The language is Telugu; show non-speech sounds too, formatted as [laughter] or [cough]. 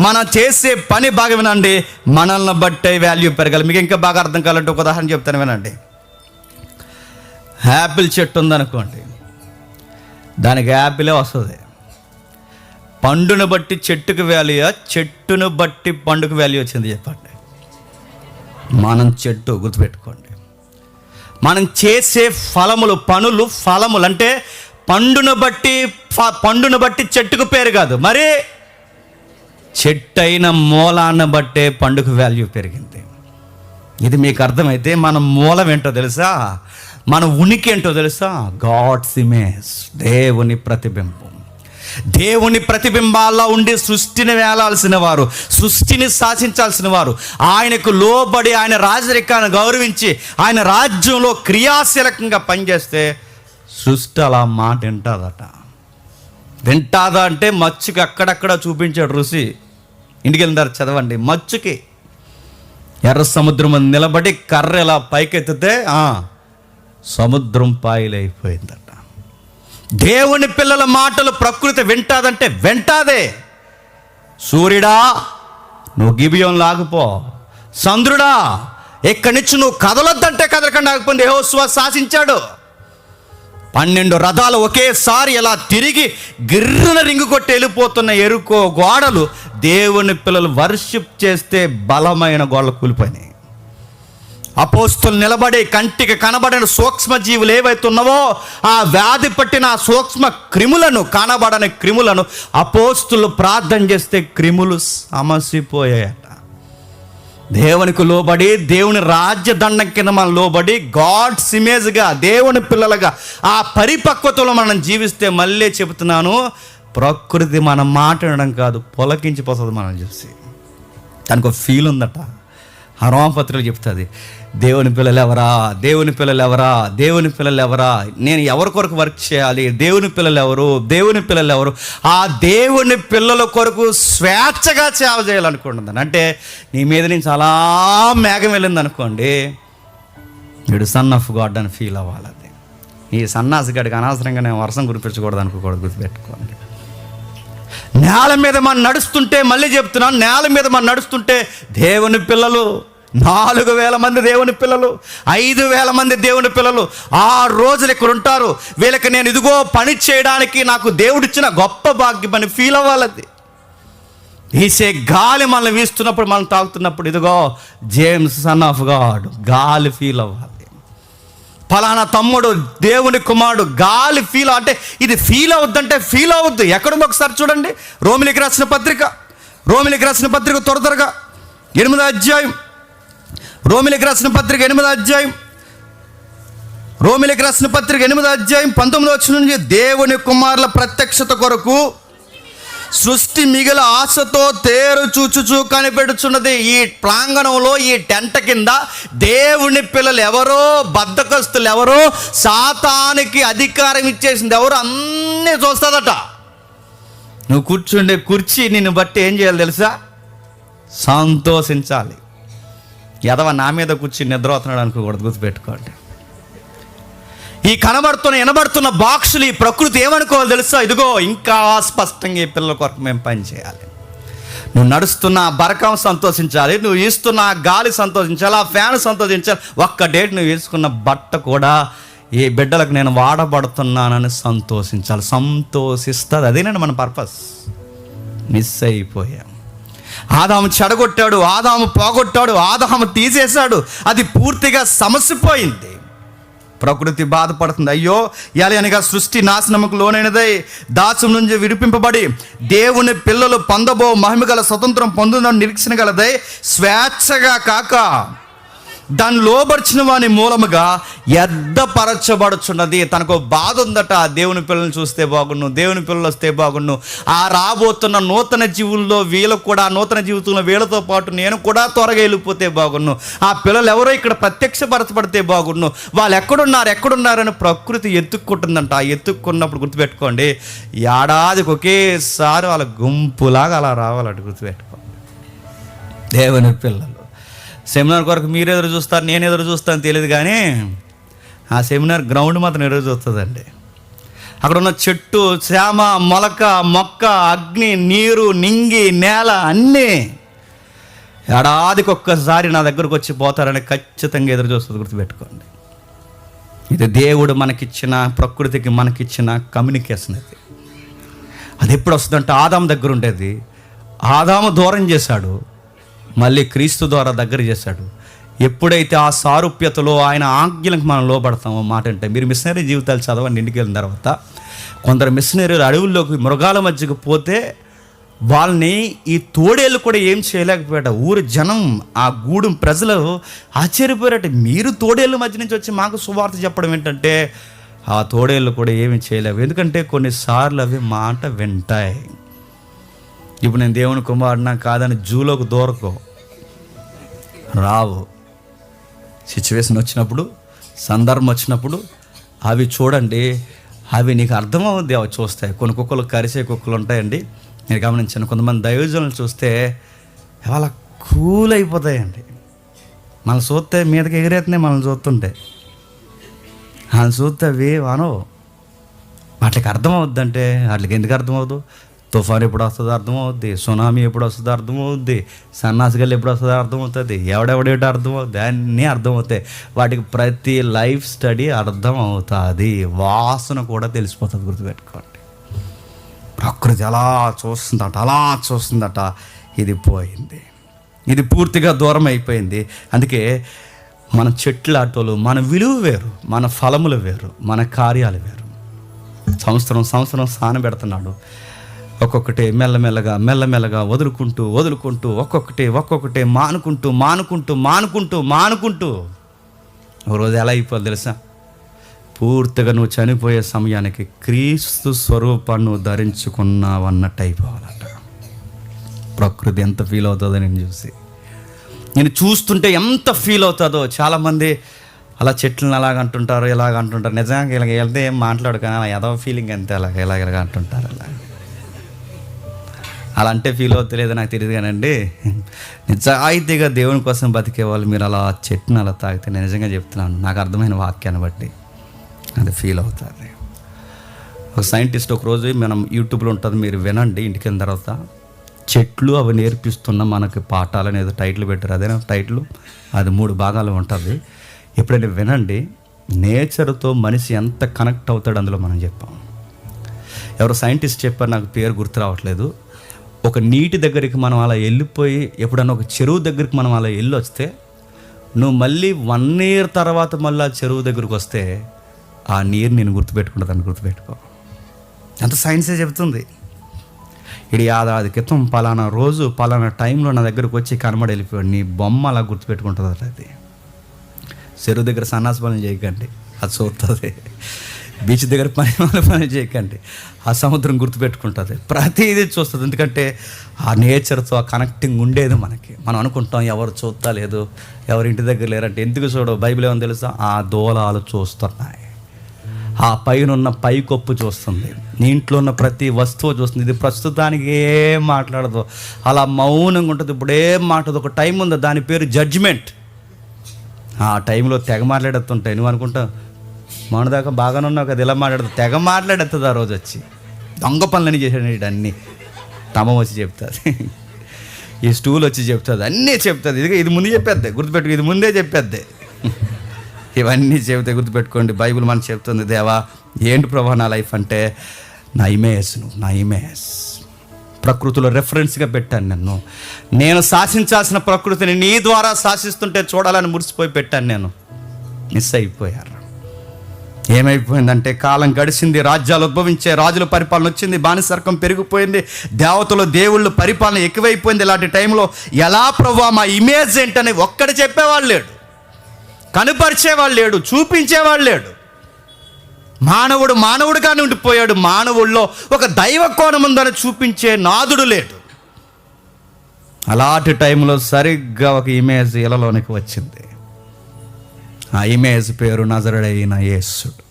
మనం చేసే పని బాగా వినండి. మనల్ని బట్టే వాల్యూ పెరగాలి. మీకు ఇంకా బాగా అర్థం కావాలంటే ఒక ఉదాహరణ చెప్తాను వినండి. యాపిల్ చెట్టు ఉందనుకోండి. దానికి యాపిలే వస్తుంది. పండును బట్టి చెట్టుకు వాల్యూ చెట్టును బట్టి పండుకు వాల్యూ వచ్చింది చెప్పండి. మనం చెట్టు గుర్తుపెట్టుకోండి. మనం చేసే ఫలములు పనులు ఫలములు అంటే పండును బట్టి పండును బట్టి చెట్టుకు పేరు కాదు. మరి చెట్టైన మూలాన్ని బట్టే పండుగ వాల్యూ పెరిగింది. ఇది మీకు అర్థమైతే మన మూలం ఏంటో తెలుసా? మన ఉనికి ఏంటో తెలుసా? గాడ్స్ ఇమేజ్ దేవుని ప్రతిబింబం. దేవుని ప్రతిబింబాల్లో ఉండి సృష్టిని వేలాల్సిన వారు సృష్టిని శాసించాల్సిన వారు ఆయనకు లోబడి ఆయన రాజరికాన్ని గౌరవించి ఆయన రాజ్యంలో క్రియాశీలకంగా పనిచేస్తే సృష్టి అలా మాట వింటుందట. వింటాదా అంటే మచ్చుకి అక్కడక్కడ చూపించాడు ఋషి. ఇంటికి వెళ్ళినారు చదవండి. మచ్చుకి ఎర్ర సముద్రం నిలబడి కర్ర ఇలా పైకెత్తితే సముద్రం పాయలైపోయిందట. దేవుని పిల్లల మాటలు ప్రకృతి వింటాదంటే వెంటాదే. సూర్యుడా నువ్వు గిబియం లాగిపో. చంద్రుడా ఎక్కడి నుంచి నువ్వు కదలొద్దంటే కదలకుండా. ఆగిపోయింది యెహోషువ శాసించాడు. పన్నెండు రథాలు ఒకేసారి ఇలా తిరిగి గిర్రున రింగు కొట్టి వెళ్ళిపోతున్న ఎరుకో గోడలు దేవుని పిల్లలు వర్షిప్ చేస్తే బలమైన గోడలు కూలిపోయినాయి. అపోస్తులు నిలబడి కంటికి కనబడని సూక్ష్మ జీవులు ఏవైతే ఉన్నావో ఆ వ్యాధి పట్టిన ఆ సూక్ష్మ క్రిములను కనబడని క్రిములను అపోస్తులు ప్రార్థన చేస్తే క్రిములు సమసిపోయాయట. దేవునికి లోబడి దేవుని రాజ్యదండం కింద మనం లోబడి గాడ్స్ ఇమేజ్గా దేవుని పిల్లలుగా ఆ పరిపక్వతలో మనం జీవిస్తే మళ్ళీ చెబుతున్నాను ప్రకృతి మనం మాట్లాడడం కాదు పొలకించిపోతుంది మనం చూసి. దానికి ఒక ఫీల్ ఉందట. ఆ చెప్తుంది. దేవుని పిల్లలు ఎవరా దేవుని పిల్లలు ఎవరా దేవుని పిల్లలు ఎవరా నేను ఎవరి కొరకు వర్క్ చేయాలి? దేవుని పిల్లలు ఎవరు దేవుని పిల్లలు ఎవరు ఆ దేవుని పిల్లల కొరకు స్వేచ్ఛగా సేవ చేయాలనుకుంటున్నాను. అంటే నీ మీద నేను చాలా మేఘం వెళ్ళింది అనుకోండి వీడు సన్ ఆఫ్ గాడ్ అని ఫీల్ అవ్వాలి ఈ సన్నాసి గడికి అనవసరంగా నేను వర్షం కురిపించకూడదు అనుకోకూడదు గుర్తుపెట్టుకోండి. నేల మీద మనం నడుస్తుంటే మళ్ళీ చెప్తున్నాను నేల మీద మనం నడుస్తుంటే దేవుని పిల్లలు నాలుగు వేల మంది దేవుని పిల్లలు ఐదు వేల మంది దేవుని పిల్లలు ఆరు రోజులు ఇక్కడ ఉంటారు. వీళ్ళకి నేను ఇదిగో పని చేయడానికి నాకు దేవుడిచ్చిన గొప్ప భాగ్యం అని ఫీల్ అవ్వాలది. వీసే గాలి మనల్ని వీస్తున్నప్పుడు మనం తాగుతున్నప్పుడు ఇదిగో జేమ్స్ సన్ ఆఫ్ గాడ్ గాలి ఫీల్ అవ్వాలి. ఫలానా తమ్ముడు దేవుని కుమారుడు గాలి ఫీల్ అంటే ఇది ఫీల్ అవుద్దంటే ఫీల్ అవద్దు ఎక్కడుందో ఒకసారి చూడండి. రోమిలికి రాసిన పత్రిక రోమిలికి రాసిన పత్రిక త్వర త్వరగా ఎనిమిదో అధ్యాయం. రోమిలికి రాసిన పత్రిక ఎనిమిదో అధ్యాయం. రోమిలికి రాసిన పత్రిక ఎనిమిదో అధ్యాయం పంతొమ్మిదో వచ్చిన నుంచి దేవుని కుమారుల ప్రత్యక్షత కొరకు సృష్టి మిగిల ఆశతో తేరు చూచుచూ కనిపెడుచున్నది. ఈ ప్రాంగణంలో ఈ టెంట కింద దేవుని పిల్లలు ఎవరో బద్దకస్తులు ఎవరో సాతానికి అధికారం ఇచ్చేసింది ఎవరు అన్నీ చూస్తుందట. నువ్వు కూర్చుండే కుర్చీ నిన్ను బట్టి ఏం చేయాలి తెలుసా? సంతోషించాలి. ఎదవ నా మీద కూర్చుని నిద్రపోతున్నాడు అనుకోకూడదు గుర్తుపెట్టుకోండి. ఈ కనబడుతున్న వినబడుతున్న బాక్సులు ఈ ప్రకృతి ఏమనుకోవాలి తెలుసా? ఇదిగో ఇంకా స్పష్టంగా ఈ పిల్లల కొరకు మేము పని చేయాలి. నువ్వు నడుస్తున్న బరకం సంతోషించాలి నువ్వు ఇస్తున్న గాలి సంతోషించాలి ఆ ఫ్యాన్ సంతోషించాలి ఒక్క డేట్ నువ్వు వేసుకున్న బట్ట కూడా ఈ బిడ్డలకు నేను వాడబడుతున్నానని సంతోషించాలి. సంతోషిస్తుంది. అదేనండి మన పర్పస్. మిస్ అయిపోయాం. ఆదాము చెడగొట్టాడు ఆదాము పోగొట్టాడు ఆదాము తీసేశాడు. అది పూర్తిగా సమసిపోయింది. ప్రకృతి బాధపడుతుంది. అయ్యో అనగా సృష్టి నాశనముకు లోనైనదై. దాసం నుంచి విడిపింపబడి దేవుని పిల్లలు పొందబో మహిమ గల స్వతంత్రం పొందుదని నిరీక్షణ గలదై. స్వేచ్ఛగా కాక దాన్ని లోబర్చిన వాని మూలముగా ఎద్దపరచబడుచున్నది. తనకు బాధ ఉందట దేవుని పిల్లల్ని చూస్తే బాగుండు దేవుని పిల్లలు వస్తే బాగుండు. ఆ రాబోతున్న నూతన జీవుల్లో వీళ్ళకు కూడా నూతన జీవితంలో వీళ్ళతో పాటు నేను కూడా త్వరగా వెళ్ళిపోతే బాగుండు. ఆ పిల్లలు ఎవరో ఇక్కడ ప్రత్యక్షపరచబడితే బాగుండు. వాళ్ళు ఎక్కడున్నారు ఎక్కడున్నారని ప్రకృతి ఎత్తుక్కుంటుందంట. ఆ ఎత్తుక్కున్నప్పుడు గుర్తుపెట్టుకోండి ఏడాదికి ఒకేసారి వాళ్ళ గుంపులాగా అలా రావాలంట గుర్తుపెట్టుకోండి. దేవుని పిల్లలు. సెమినార్ కొరకు మీరు ఎదురు చూస్తారు నేను ఎదురు చూస్తాను తెలియదు కానీ ఆ సెమినార్ గ్రౌండ్ మాత్రం ఎదురు చూస్తుందండి. అక్కడ ఉన్న చెట్టు శ్యామ మొలక మొక్క అగ్ని నీరు నింగి నేల అన్నీ ఏడాదికి ఒక్కసారి నా దగ్గరకు వచ్చి పోతారని ఖచ్చితంగా ఎదురు చూస్తుంది గుర్తుపెట్టుకోండి. ఇది దేవుడు మనకిచ్చిన ప్రకృతికి మనకిచ్చిన కమ్యూనికేషన్ అది అది ఎప్పుడు వస్తుందంటే ఆదాము దగ్గర ఉండేది. ఆదాము దూరం చేశాడు. మళ్ళీ క్రీస్తు ద్వారా దగ్గర చేశాడు. ఎప్పుడైతే ఆ సారూప్యతలో ఆయన ఆజ్ఞలకు మనం లోబడతామో మాట అంటే మీరు మిషనరీ జీవితాలు చదవండి ఇంటికి వెళ్ళిన తర్వాత. కొందరు మిషనరీలు అడవుల్లోకి మృగాల మధ్యకు పోతే వాళ్ళని ఈ తోడేళ్ళు కూడా ఏం చేయలేకపోయాట. ఊరు జనం ఆ గూడెం ప్రజలు ఆశ్చర్యపోయారట. మీరు తోడేళ్ళ మధ్య నుంచి వచ్చి మాకు సువార్త చెప్పడం ఏంటంటే ఆ తోడేళ్ళు కూడా ఏమి చేయలేవు. ఎందుకంటే కొన్నిసార్లు అవి మాట వింటాయి. ఇప్పుడు నేను దేవుని కుమారుడినా కాదని జూలోకి దూరకో రావు. సిచ్యువేషన్ వచ్చినప్పుడు సందర్భం వచ్చినప్పుడు అవి చూడండి అవి నీకు అర్థమవుద్ది అవి చూస్తాయి కొన్ని కుక్కలు కరిసే కుక్కలు ఉంటాయండి. నేను గమనించాను కొంతమంది దైవజనులు చూస్తే వాళ్ళ కూల్ అయిపోతాయండి. మనం చూస్తే మీదకి ఎగిరేస్తున్నాయి మనం చూస్తుంటే. వాళ్ళని చూస్తే అవి అనవు వాటికి అర్థమవుద్దంటే వాటికి ఎందుకు అర్థమవుదు? తుఫాన్ ఎప్పుడు వస్తుందో అర్థమవుద్ది సునామీ ఎప్పుడు వస్తుందో అర్థమవుద్ది సన్నాసిగలు ఎప్పుడు వస్తుందో అర్థమవుతుంది ఎవడెవడేటో అర్థమవుద్ది అన్నీ అర్థమవుతాయి. వాటికి ప్రతి లైఫ్ స్టడీ అర్థం అవుతుంది వాసన కూడా తెలిసిపోతుంది గుర్తుపెట్టుకోండి. ప్రకృతి అలా చూస్తుందట అలా చూస్తుందట ఇది పోయింది. ఇది పూర్తిగా దూరం అయిపోయింది. అందుకే మన చెట్ల ఆటోలు మన విలువ వేరు మన ఫలములు వేరు మన కార్యాలు వేరు. సంవత్సరం సంవత్సరం స్నానం పెడుతున్నాడు. ఒక్కొక్కటి మెల్లమెల్లగా మెల్లమెల్లగా వదులుకుంటూ వదులుకుంటూ ఒక్కొక్కటి ఒక్కొక్కటే మానుకుంటూ మానుకుంటూ మానుకుంటూ మానుకుంటూ. ఒక రోజు ఎలా అయిపోదు తెలుసా? పూర్తిగా నువ్వు చనిపోయే సమయానికి క్రీస్తు స్వరూపాన్ని నువ్వు ధరించుకున్నావు అన్నట్టు అయిపోవాలంట. ప్రకృతి ఎంత ఫీల్ అవుతుందో నేను చూసి. నేను చూస్తుంటే ఎంత ఫీల్ అవుతుందో చాలామంది అలా చెట్లను అలాగ అంటుంటారు ఇలాగ అంటుంటారు. నిజంగా ఇలాగ వెళ్తే ఏం మాట్లాడు కానీ అలా ఏదో ఫీలింగ్ అంతే అలాగ ఇలాగ ఇలాగ అంటుంటారు. అలా అలా అంటే ఫీల్ అవుతలేదు నాకు తెలియదు కానండి. నిజాయితీగా దేవుని కోసం బతికే వాళ్ళు మీరు అలా చెట్టును అలా తాగితే నేను నిజంగా చెప్తున్నాను నాకు అర్థమైన వాక్యాన్ని బట్టి అది ఫీల్ అవుతుంది. ఒక సైంటిస్ట్ ఒక రోజు మనం యూట్యూబ్లో ఉంటుంది మీరు వినండి ఇంటికి వెళ్ళిన తర్వాత. చెట్లు అవి నేర్పిస్తున్న మనకి పాఠాలు అనేది టైటిల్ పెట్టారు అదేనా టైటిల్ అది మూడు భాగాలు ఉంటుంది. ఎప్పుడైనా వినండి నేచర్తో మనిషి ఎంత కనెక్ట్ అవుతాడు అందులో మనం చెప్పాం. ఎవరో సైంటిస్ట్ చెప్పారు నాకు పేరు గుర్తు రావట్లేదు. ఒక నీటి దగ్గరికి మనం అలా వెళ్ళిపోయి ఎప్పుడన్నా ఒక చెరువు దగ్గరికి మనం అలా వెళ్ళి వస్తే నువ్వు మళ్ళీ వన్ ఇయర్ తర్వాత మళ్ళీ ఆ చెరువు దగ్గరికి వస్తే ఆ నీరు నేను గుర్తుపెట్టుకుంటుందని గుర్తుపెట్టుకో. అంత సైన్సే చెబుతుంది. ఇది ఏడాది క్రితం పలానా రోజు పలానా టైంలో నా దగ్గరకు వచ్చి కనబడి వెళ్ళిపోయాడు. నీ బొమ్మ అలా గుర్తుపెట్టుకుంటుంది అది. చెరువు దగ్గర సన్నాసి పనులు చేయకండి అది చూస్తుంది బీచ్ దగ్గర పని [laughs] వాళ్ళ పని చేయకండి. ఆ సముద్రం గుర్తుపెట్టుకుంటుంది. ప్రతిదీ చూస్తుంది. ఎందుకంటే ఆ నేచర్తో ఆ కనెక్టింగ్ ఉండేది మనకి. మనం అనుకుంటాం ఎవరు చూస్తా లేదు ఎవరు ఇంటి దగ్గర లేరంటే ఎందుకు చూడవు? బైబిల్ ఏమో తెలుసా? ఆ దోలాలు చూస్తున్నాయి. ఆ పైన ఉన్న పైకొప్పు చూస్తుంది. నీ ఇంట్లో ఉన్న ప్రతి వస్తువు చూస్తుంది. ఇది ప్రస్తుతానికి ఏం మాట్లాడదు. అలా మౌనంగా ఉంటుంది. ఇప్పుడు ఏం మాట్లాడదు. ఒక టైం ఉంది. దాని పేరు జడ్జిమెంట్. ఆ టైంలో తెగ మాట్లాడుతుంటాయి నువ్వు మనదాకా బాగానే ఉన్నావు కదా ఇలా మాట్లాడుతూ తెగ మాట్లాడేస్తుంది ఆ రోజు వచ్చి. దొంగ పనులని చేశాడు అన్నీ. తమ వచ్చి చెప్తుంది. ఈ స్టూల్ వచ్చి చెప్తుంది అన్నీ చెప్తుంది. ఇది ఇది ముందు చెప్పేద్ది గుర్తుపెట్టుకు ఇది ముందే చెప్పేద్ది. ఇవన్నీ చెబితే గుర్తుపెట్టుకోండి బైబిల్ మనకు చెప్తుంది దేవా ఏంటి ప్రభా నా లైఫ్ అంటే నా ఇమేజ్ నువ్వు నా ఇమేజ్. ప్రకృతిలో రెఫరెన్స్గా పెట్టాను నన్ను. నేను శాసించాల్సిన ప్రకృతిని నీ ద్వారా శాసిస్తుంటే చూడాలని మురిసిపోయి పెట్టాను నేను. మిస్ అయిపోయారు. ఏమైపోయిందంటే కాలం గడిచింది రాజ్యాలు ఉద్భవించే రాజుల పరిపాలన వచ్చింది బానిసర్కం పెరిగిపోయింది దేవతలు దేవుళ్ళు పరిపాలన ఎక్కువైపోయింది. ఇలాంటి టైంలో ఎలా ప్రభా మా ఇమేజ్ ఏంటని ఒక్కడ చెప్పేవాళ్ళు లేడు. కనుపరిచేవాళ్ళు లేడు చూపించేవాళ్ళు లేడు. మానవుడు మానవుడుగానే ఉండిపోయాడు. మానవుల్లో ఒక దైవ కోణం ఉందని చూపించే నాదుడు లేడు. అలాంటి టైంలో సరిగ్గా ఒక ఇమేజ్ ఇలలోనికి వచ్చింది. ఆ ఇమేజ్ పేరు నజరుడైన యేసుడు